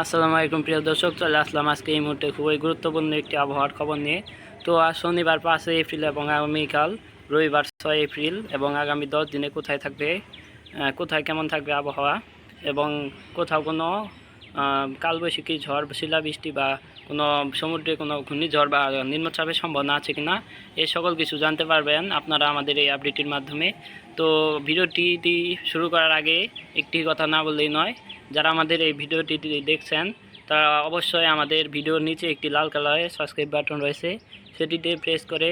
আসসালামু আলাইকুম, প্রিয় দর্শক, চলে আসলাম আজকে এই মুহূর্তে খুবই গুরুত্বপূর্ণ একটি আবহাওয়ার খবর নিয়ে। তো আজ শনিবার পাঁচই এপ্রিল এবং আগামীকাল রবিবার ছয় এপ্রিল এবং আগামী দশ দিনে কোথায় থাকবে কোথায় কেমন থাকবে আবহাওয়া এবং কোথাও কোনো কালবৈশাখী ঝড়, শিলাবৃষ্টি বা কোনো সমুদ্রে কোনো ঘূর্ণিঝড় বা নিম্নচাপের সম্ভাবনা আছে কিনা এই সকল কিছু জানতে পারবেন আপনারা আমাদের এই আপডেটের মাধ্যমে। তো ভিডিওটি শুরু করার আগে একটি কথা না বললেই নয়, যারা আমাদের এই ভিডিওটি দেখছেন, তারা অবশ্যই আমাদের ভিডিওর নিচে একটি লাল কালারের সাবস্ক্রাইব বাটন রয়েছে, সেটিতে প্রেস করে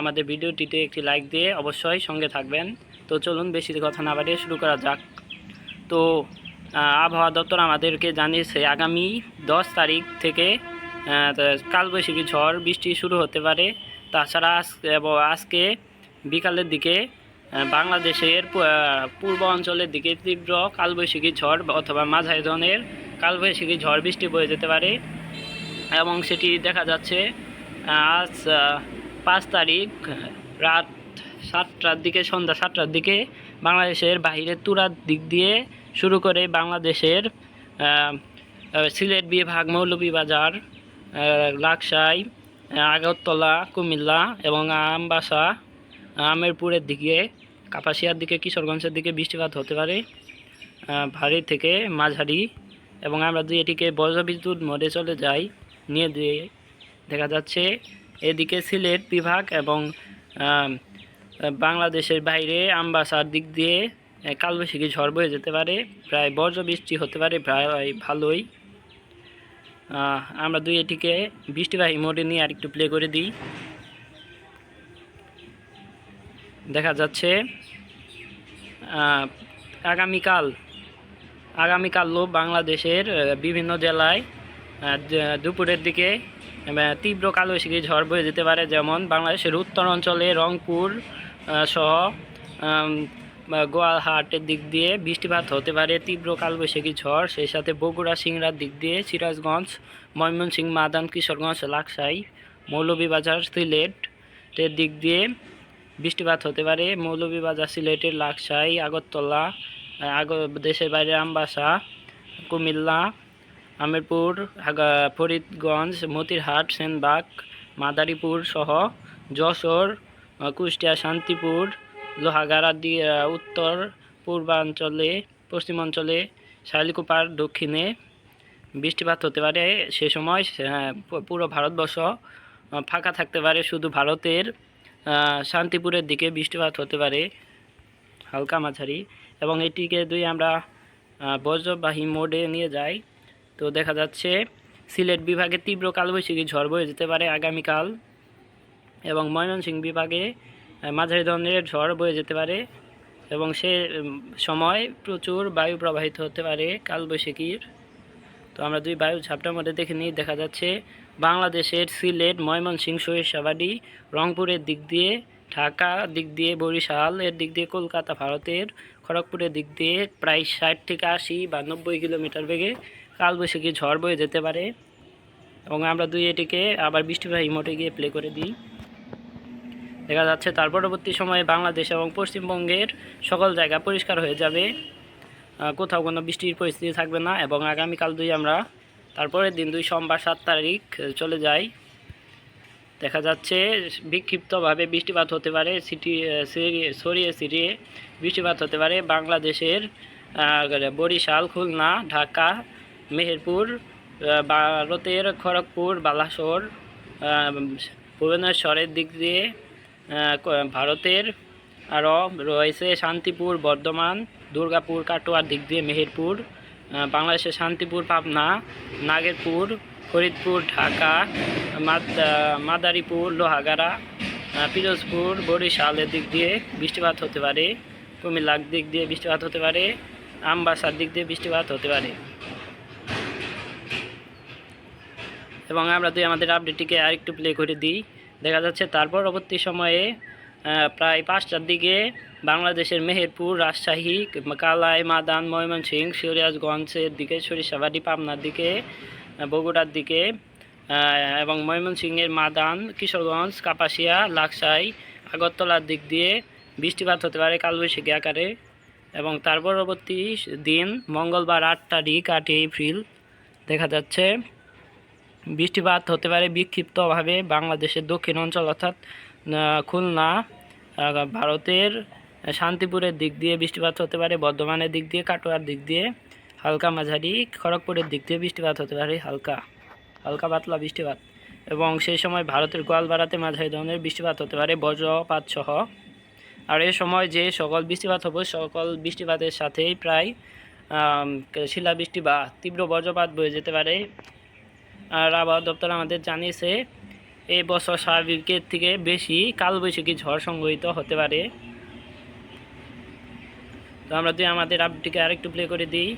আমাদের ভিডিওটিতে একটি লাইক দিয়ে অবশ্যই সঙ্গে থাকবেন। তো চলুন বেশি কথা না বাড়িয়ে শুরু করা যাক। তো আবহাওয়া দপ্তর আমাদেরকে জানিয়েছে, আগামী দশ তারিখ থেকে কালবৈশাখী ঝড় বৃষ্টি শুরু হতে পারে। তাছাড়া আজ আজকে বিকালের দিকে বাংলাদেশের পূর্ব অঞ্চলের দিকে তীব্র কালবৈশাখী ঝড় অথবা মাঝারি ধরনের কালবৈশাখী ঝড় বৃষ্টি বয়ে যেতে পারে এবং সেটি দেখা যাচ্ছে আজ পাঁচ তারিখ রাত সাতটার দিকে, সন্ধ্যা সাতটার দিকে বাংলাদেশের বাহিরের তুরার দিক দিয়ে শুরু করে বাংলাদেশের সিলেট বিভাগ মৌলভীবাজার লাকসাই আগরতলা, কুমিল্লা এবং আমবাসা আমেরপুরের দিকে, কাপাসিয়ার দিকে, কিশোরগঞ্জের দিকে বৃষ্টিপাত হতে পারে ভারী থেকে মাঝারি এবং আমরা যদি এটিকে বজ্রবিদ্যুৎ মোডে চলে যাই, নিয়ে দিয়ে দেখা যাচ্ছে এদিকে সিলেট বিভাগ এবং বাংলাদেশের বাইরে আমবাসার দিক দিয়ে কালবৈশাখী ঝড় বয়ে যেতে পারে? প্রায় বজ্র বৃষ্টি হতে পারে প্রায় ভালোই। আমরা দুই এটিকে বৃষ্টিবাহী মোডে নিয়ে আরেকটু প্লে করে দিই। দেখা যাচ্ছে আহ, আগামীকাল আগামীকালও বাংলাদেশের বিভিন্ন জেলায় দুপুরের দিকে তীব্র কালবৈশাখী ঝড় বয়ে যেতে পারে। যেমন বাংলাদেশের উত্তর অঞ্চলে রংপুর সহ গোয়ালহাটের দিক দিয়ে বৃষ্টিপাত হতে পারে, তীব্র কালবৈশাখী ঝড়, সেই সাথে বগুড়া, সিংড়ার দিক দিয়ে সিরাজগঞ্জ, ময়মনসিংহ, মাদান, কিশোরগঞ্জ, লাকসাই, মৌলভীবাজার, সিলেটের দিক দিয়ে বৃষ্টিপাত হতে পারে, মৌলভীবাজার, সিলেটের লাকসাই, আগরতলা আগ দেশের বাইরে আমবাসা, কুমিল্লা, আমিরপুর ফরিদগঞ্জ, মতিরহাট, সেনবাগ, মাদারীপুর সহ যশোর কুষ্টিয়া, শান্তিপুর লোহাগাড়া দিয়ে উত্তর পূর্বাঞ্চলে, পশ্চিমাঞ্চলে শালিকুপার দক্ষিণে বৃষ্টিপাত হতে পারে। সে সময় পুরো ভারতবর্ষ ফাঁকা থাকতে পারে। শুধু ভারতের শান্তিপুরের দিকে বৃষ্টিপাত হতে পারে, হালকা মাঝারি। এবং এটিকে দুই আমরা বজ্রবাহী মোডে নিয়ে যাই। তো দেখা যাচ্ছে, সিলেট বিভাগে তীব্র কালবৈশাখী ঝড় বয়ে যেতে পারে আগামীকাল। এবং ময়মনসিংহ বিভাগে মাঝারি ধরনের ঝড় বয়ে যেতে পারে এবং সে সময় প্রচুর বায়ু প্রবাহিত হতে পারে কালবৈশাখীর। তো আমরা দুই বায়ু ঝাপটার মধ্যে দেখে নিই, দেখা যাচ্ছে বাংলাদেশের সিলেট, ময়মনসিংহ, সরিষাবাড়ি, রংপুরের দিক দিয়ে, ঢাকা দিক দিয়ে বরিশাল এর দিক দিয়ে, কলকাতা ভারতের, খড়গপুরের দিক দিয়ে প্রায় ষাট থেকে আশি বা নব্বই কিলোমিটার বেগে কালবৈশাখী ঝড় বয়ে যেতে পারে। এবং আমরা দুই এটিকে আবার বৃষ্টিবাহী মোটে গিয়ে প্লে করে দিই। দেখা যাচ্ছে তার পরবর্তী সময়ে বাংলাদেশ এবং পশ্চিমবঙ্গের সকল জায়গা পরিষ্কার হয়ে যাবে। কোথাও কোনো বৃষ্টির পরিস্থিতি থাকবে না এবং আগামীকাল দুই আমরা তারপরের দিন দুই সোমবার সাত তারিখ চলে যাই। দেখা যাচ্ছে বিক্ষিপ্তভাবে বৃষ্টিপাত হতে পারে, সিটি সেরিয়ে- ছিটিয়ে বৃষ্টিপাত হতে পারে। বাংলাদেশের বরিশাল, খুলনা, ঢাকা, মেহেরপুর ভারতের খড়গপুর, বালাসোর ভুবনেশ্বরের দিক দিয়ে ভারতের আরও রয়েছে শান্তিপুর, বর্ধমান, দুর্গাপুর, কাটোয়ার দিক দিয়ে মেহেরপুর বাংলাদেশের শান্তিপুর, পাবনা, নাগেরপুর, ফরিদপুর, ঢাকা মাদারীপুর, লোহাগাড়া পিরোজপুর, বরিশালের দিক দিয়ে বৃষ্টিপাত হতে পারে, কুমিল্লার দিক দিয়ে বৃষ্টিপাত হতে পারে, আমবাসার দিক দিয়ে বৃষ্টিপাত হতে পারে। এবং আমরা যদি আমাদের আপডেটটিকে আরেকটু প্লে করে দিই দেখা যাচ্ছে তার পরবর্তী সময়ে প্রায় পাঁচটার দিকে বাংলাদেশের মেহেরপুর, রাজশাহী, কালাই, মাদান, ময়মনসিংহ, সিরাজগঞ্জের দিকে, সরিষাবাড়ি, পাবনার দিকে বগুড়ার দিকে এবং ময়মনসিংহের মাদান, কিশোরগঞ্জ, কাপাসিয়া, লাকসাই, আগরতলার দিক দিয়ে বৃষ্টিপাত হতে পারে কালবৈশাখী আকারে। এবং তার পরবর্তী দিন মঙ্গলবার আট তারিখ আটই এপ্রিল দেখা যাচ্ছে। বৃষ্টিপাত হতে পারে বিক্ষিপ্তভাবে বাংলাদেশের দক্ষিণ অঞ্চল অর্থাৎ খুলনা ভারতের শান্তিপুরের দিক দিয়ে বৃষ্টিপাত হতে পারে, বর্ধমানের দিক দিয়ে, কাটোয়ার দিক দিয়ে, হালকা মাঝারি, খড়গপুরের দিক দিয়ে বৃষ্টিপাত হতে পারে, হালকা হালকা পাতলা বৃষ্টিপাত। এবং সেই সময় ভারতের গোয়ালপাড়াতে মাঝারি ধরনের বৃষ্টিপাত হতে পারে, বজ্রপাত সহ। আর এ সময় যে সকল বৃষ্টিপাত হবে, সকল বৃষ্টিপাতের সাথেই প্রায় শিলাবৃষ্টি বা তীব্র বজ্রপাত বয়ে যেতে পারে। আর আবহাওয়া দপ্তর আমাদের জানিয়েছে এই বছর স্বাভাবিকের থেকে বেশি কালবৈশাখী ঝড় সংঘটিত হতে পারে। তো আমরা যদি আমাদের আপডেটটিকে আরেকটু প্লে করে দিই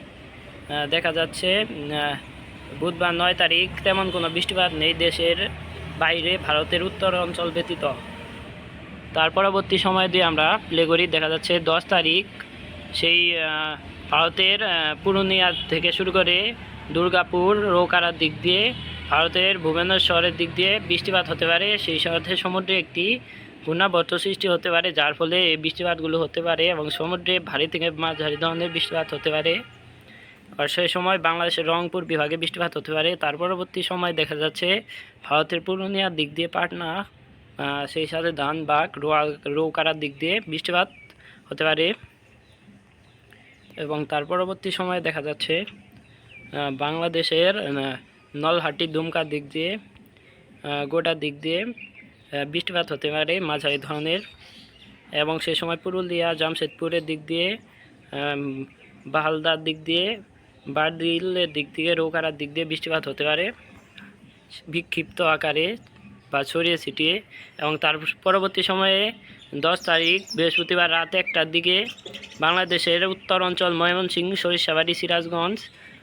দেখা যাচ্ছে বুধবার নয় তারিখ তেমন কোনো বৃষ্টিপাত নেই দেশের বাইরে, ভারতের উত্তর অঞ্চল ব্যতীত। তার পরবর্তী সময় দিয়ে আমরা প্লে করি, দেখা যাচ্ছে দশ তারিখ সেই ভারতের পুরুলিয়া থেকে শুরু করে দুর্গাপুর রৌকারার দিক দিয়ে ভারতের ভুবনেশ্বরের দিক দিয়ে বৃষ্টিপাত হতে পারে। সেই সাথে সমুদ্রে একটি ঘূর্ণাবর্ত সৃষ্টি হতে পারে, যার ফলে এই বৃষ্টিপাতগুলো হতে পারে এবং সমুদ্রে ভারী থেকে মাঝারি ধরনের বৃষ্টিপাত হতে পারে। আর সেই সময় বাংলাদেশের রংপুর বিভাগে বৃষ্টিপাত হতে পারে। তার পরবর্তী সময় দেখা যাচ্ছে ভারতের পুরুলিয়ার দিক দিয়ে পাটনা সেই সাথে ধানবাগ রৌকারার দিক দিয়ে বৃষ্টিপাত হতে পারে। এবং তার পরবর্তী সময়ে দেখা যাচ্ছে বাংলাদেশের নলহাটি দুমকার দিক দিয়ে গোটা দিক দিয়ে বৃষ্টিপাত হতে পারে মাঝারি ধরনের। এবং সেই সময় পুরুলিয়া, জামশেদপুরের দিক দিয়ে বাহালদার দিক দিয়ে বারদিলের দিক দিয়ে রৌকারার দিক দিয়ে বৃষ্টিপাত হতে পারে বিক্ষিপ্ত আকারে বা ছড়িয়ে ছিটিয়ে। এবং তার পরবর্তী সময়ে দশ তারিখ, বৃহস্পতিবার রাত একটার দিকে বাংলাদেশের উত্তর অঞ্চল ময়মনসিংহ, সরিষাবাড়ি, সিরাজগঞ্জ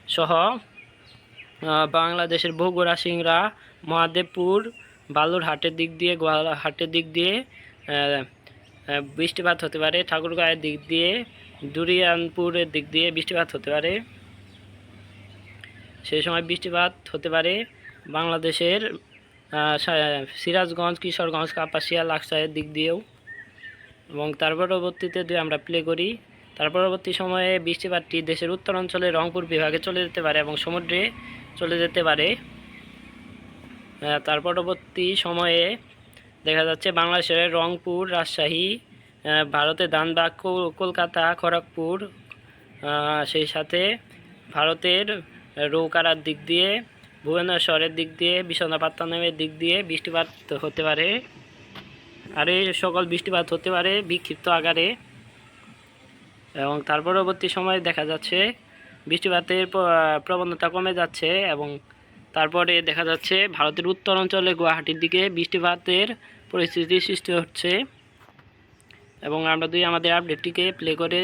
সহ বাংলাদেশের বগুড়া, সিংড়া, মহাদেবপুর বালুরহাটের দিক দিয়ে গোয়ালহাটের দিক দিয়ে বৃষ্টিপাত হতে পারে ঠাকুরগাঁয়ের দিক দিয়ে, দুরিয়ানপুরের দিক দিয়ে বৃষ্টিপাত হতে পারে। সেই সময় বৃষ্টিপাত হতে পারে বাংলাদেশের সিরাজগঞ্জ, কিশোরগঞ্জ, কাপাসিয়া, লাকসাইয়ের দিক দিয়েও। এবং তার পরবর্তীতে যদি আমরা প্লে করি তার পরবর্তী সময়ে বৃষ্টিপাতটি দেশের উত্তর অঞ্চলে রংপুর বিভাগে চলে যেতে পারে এবং সমুদ্রে চলে যেতে পারে। তার পরবর্তী সময়ে দেখা যাচ্ছে বাংলাদেশের রংপুর রাজশাহী আহ, ভারতের ধানবাগ কলকাতা খড়গপুর সেই সাথে ভারতের রৌকারার দিক দিয়ে ভুবনেশ্বরের দিক দিয়ে বিশ্বনাথপাত্তানামের দিক দিয়ে বৃষ্টিপাত হতে পারে। আর এই সকল বৃষ্টিপাত হতে পারে বিক্ষিপ্ত আকারে। এবং তার পরবর্তী সময়ে দেখা যাচ্ছে বৃষ্টিপাতের প্রবণতা কমে যাচ্ছে এবং তারপরে দেখা যাচ্ছে ভারতের উত্তর অঞ্চলে গুয়াহাটির দিকে বৃষ্টিপাতের পরিস্থিতি সৃষ্টি হচ্ছে। এবং আমরা যদি আমাদের আপডেটটিকে প্লে করে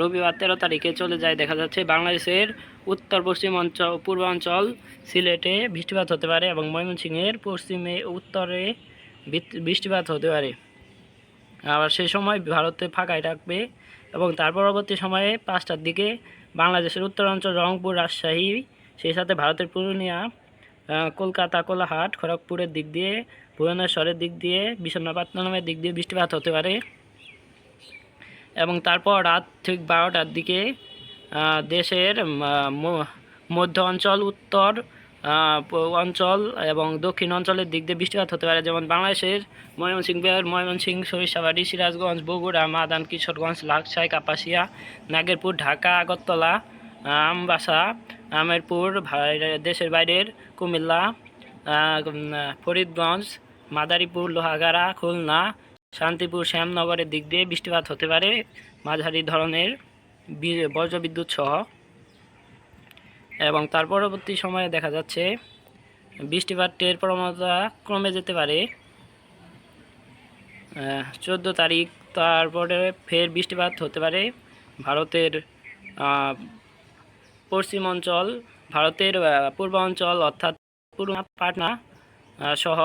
রবিবার তেরো তারিখে চলে যায়। দেখা যাচ্ছে বাংলাদেশের উত্তর, পশ্চিম অঞ্চল পূর্বাঞ্চল সিলেটে বৃষ্টিপাত হতে পারে এবং ময়মনসিংহের পশ্চিমে উত্তরে বৃষ্টিপাত হতে পারে। আবার সেই সময় ভারতে ফাঁকায় থাকবে। এবং তার পরবর্তী সময়ে পাঁচটার দিকে বাংলাদেশের উত্তরাঞ্চল, রংপুর, রাজশাহী, সেই সাথে ভারতের পুরুলিয়া কলকাতা কোলাহাট খড়গপুরের দিক দিয়ে, ভুবনেশ্বরের দিক দিয়ে বিশ্বনাথপাটনামের দিক দিয়ে বৃষ্টিপাত হতে পারে। এবং তারপর রাত ঠিক বারোটার দিকে দেশের মধ্য অঞ্চল, উত্তর অঞ্চল এবং দক্ষিণ অঞ্চলের দিক দিয়ে বৃষ্টিপাত হতে পারে, যেমন বাংলাদেশের ময়মনসিংহ বিহার, ময়মনসিংহ, সরিষাবাড়ি, সিরাজগঞ্জ, বগুড়া, মাদান, কিশোরগঞ্জ, লাকসাই, কাপাসিয়া, নাগেরপুর, ঢাকা, আগরতলা, আমবাসা, আমেরপুর দেশের বাইরের কুমিল্লা ফরিদগঞ্জ, মাদারীপুর, লোহাগাড়া, খুলনা, শান্তিপুর, শ্যামনগরের দিক দিয়ে বৃষ্টিপাত হতে পারে, মাঝারি ধরনের বজ্রবিদ্যুৎ সহ। এবং তার পরবর্তী সময়ে দেখা যাচ্ছে বৃষ্টিপাতের প্রবণতা কমে যেতে পারে। চোদ্দ তারিখ তারপরে ফের বৃষ্টিপাত হতে পারে। ভারতের পশ্চিম অঞ্চল, ভারতের পূর্বাঞ্চল অর্থাৎ পূর্ব পাটনা সহ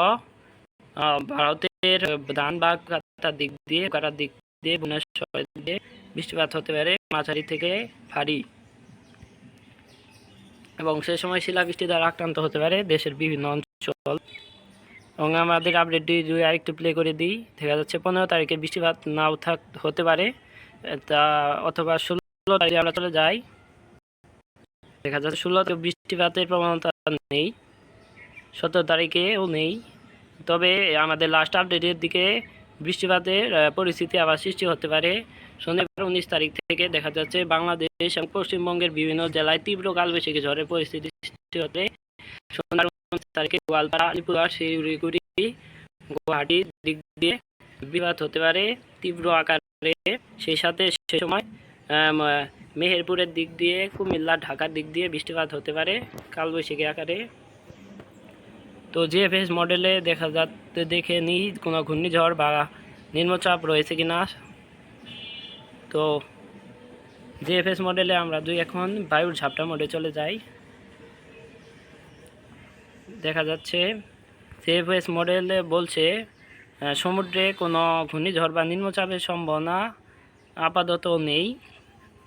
ভারতের ধানবাগ কাতার দিক দিয়ে, কাটার দিক দিয়ে, ভুবনেশ্বরের দিক দিয়ে বৃষ্টিপাত হতে পারে। মাঝারি থেকে ভারী। এবং সে সময় শিলাবৃষ্টি দ্বারা আক্রান্ত হতে পারে দেশের বিভিন্ন অঞ্চল। এবং আমাদের আপডেটটি যদি আরেকটু প্লে করে দিই। দেখা যাচ্ছে পনেরো তারিখে বৃষ্টিপাত নাও থাক, হতে পারে। তা অথবা ষোলো তারিখে আমরা চলে যাই। দেখা যাচ্ছে ষোলোতে বৃষ্টিপাতের প্রবণতা নেই, সতেরো তারিখেও নেই। তবে আমাদের লাস্ট আপডেটের দিকে বৃষ্টিপাতের পরিস্থিতি আবার সৃষ্টি হতে পারে। শনিবার উনিশ তারিখ থেকে দেখা যাচ্ছে বাংলাদেশ এবং পশ্চিমবঙ্গের বিভিন্ন জেলায় তীব্র কালবৈশাখী ঝড়ের পরিস্থিতি সৃষ্টি হতে শনিবার উনিশ তারিখে গোয়ালপাড়া আলিপুরদুয়ার শিলিগুড়ি গুয়াহাটির দিক দিয়ে বিবাদ হতে পারে তীব্র আকারে। সেই সাথে সে সময় মেহেরপুরের দিক দিয়ে, কুমিল্লা, ঢাকার দিক দিয়ে বৃষ্টিপাত হতে পারে কালবৈশাখী আকারে। তো জিএফএস মডেলে দেখা যাচ্ছে দেখে নিই কোনো ঘূর্ণিঝড় বা নিম্নচাপ রয়েছে কি না তো জিএফএস মডেলে আমরা দুই এখন বায়ুর ঝাপটা মোডে চলে যাই। দেখা যাচ্ছে সিএফএস মডেলে বলছে সমুদ্রে কোনো ঘূর্ণিঝড় বা নিম্নচাপের সম্ভাবনা আপাতত নেই।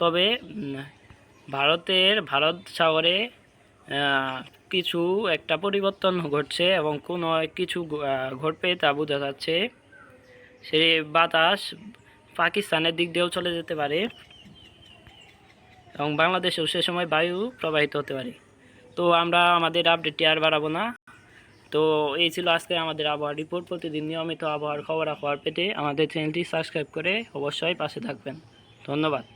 তবে ভারতের ভারত সাগরে কিছু একটা পরিবর্তন ঘটছে এবং কোনো কিছু ঘটবে তা বোঝা যাচ্ছে। সেই বাতাস পাকিস্তানের দিক দিয়েও চলে যেতে পারে এবং বাংলাদেশেও সে সময় বায়ু প্রবাহিত হতে পারে। তো আমরা আমাদের আপডেটটি আর বাড়াবো না। তো এই ছিল আজকে আমাদের আবহাওয়া রিপোর্ট প্রতিদিন নিয়মিত আবহাওয়ার খবর আবহাওয়ার পেতে আমাদের চ্যানেলটি সাবস্ক্রাইব করে অবশ্যই পাশে থাকবেন। ধন্যবাদ।